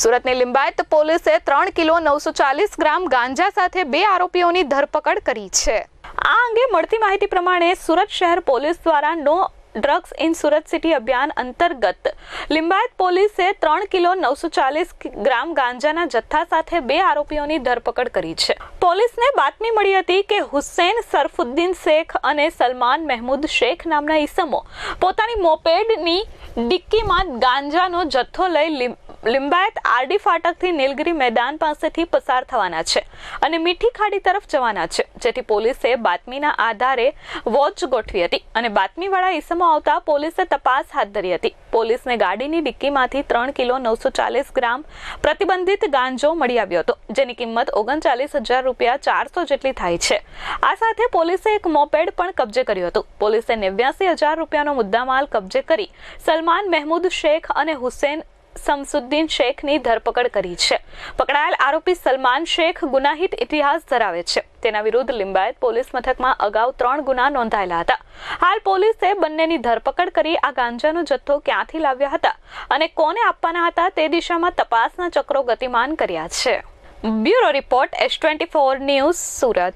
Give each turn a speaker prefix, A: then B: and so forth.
A: સુરતની લિંબાયત પોલીસે ત્રણ કિલો નવસો ચાલીસ ગ્રામ ગાંજા સાથે બે આરોપીઓની ધરપકડ કરી છે. આ અંગે મળતી માહિતી પ્રમાણે સુરત શહેર પોલીસ દ્વારા no drugs in Surat city અભિયાન અંતર્ગત લિંબાયત પોલીસે ત્રણ કિલો નવસો ચાલીસ ગ્રામ ગાંજાના જથ્થા સાથે બે આરોપીઓની ધરપકડ કરી છે. પોલીસને બાતમી મળી હતી કે હુસેન સરફુદ્દીન શેખ અને સલમાન મહેમૂદ શેખ નામના ઈસમો પોતાની મોપેડની ડિક્કીમાં ગાંજાનો જથ્થો લઈ લિંબાયત આરડી ફાટકથી નીલગિરી મેદાન પાસેથી પસાર થવાના છે અને મીઠી ખાડી તરફ જવાના છે. જેથી પોલીસે બાતમીના આધારે વોચ ગોઠવી હતી અને બાતમીવાળા ઈસમો આવતા પોલીસે તપાસ હાથ ધરી હતી. પોલીસને ગાડીની ડિક્કીમાંથી ત્રણ કિલો નવસો ચાલીસ ગ્રામ પ્રતિબંધિત ગાંજો મળી આવ્યો હતો, જેની કિંમત ઓગણચાલીસ હજાર રૂપિયા ચારસો જેટલી થાય છે. આ સાથે પોલીસે એક મોપેડ પણ કબજે કર્યું હતું. પોલીસે નેવ્યાસી હજાર રૂપિયાનો મુદ્દામાલ કબજે કરી સલમાન મહેમૂદ શેખ અને હુસેન સમસુદ્દીન શેખની ધરપકડ કરી છે. પકડાયેલ આરોપી સલમાન શેખ ગુનાહિત ઇતિહાસ ધરાવે છે. તેના વિરુદ્ધ લિંબાયત પોલીસ મથકમાં અગાઉ ત્રણ ગુના નોંધાયેલા હતા. હાલ પોલીસે બંનેની ધરપકડ કરી આ ગાંજાનો જથ્થો ક્યાંથી લાવ્યા હતા અને કોને આપવાના હતા તે દિશામાં તપાસના ચક્રો ગતિમાન કર્યા છે. Bureau report S twenty four news Surat.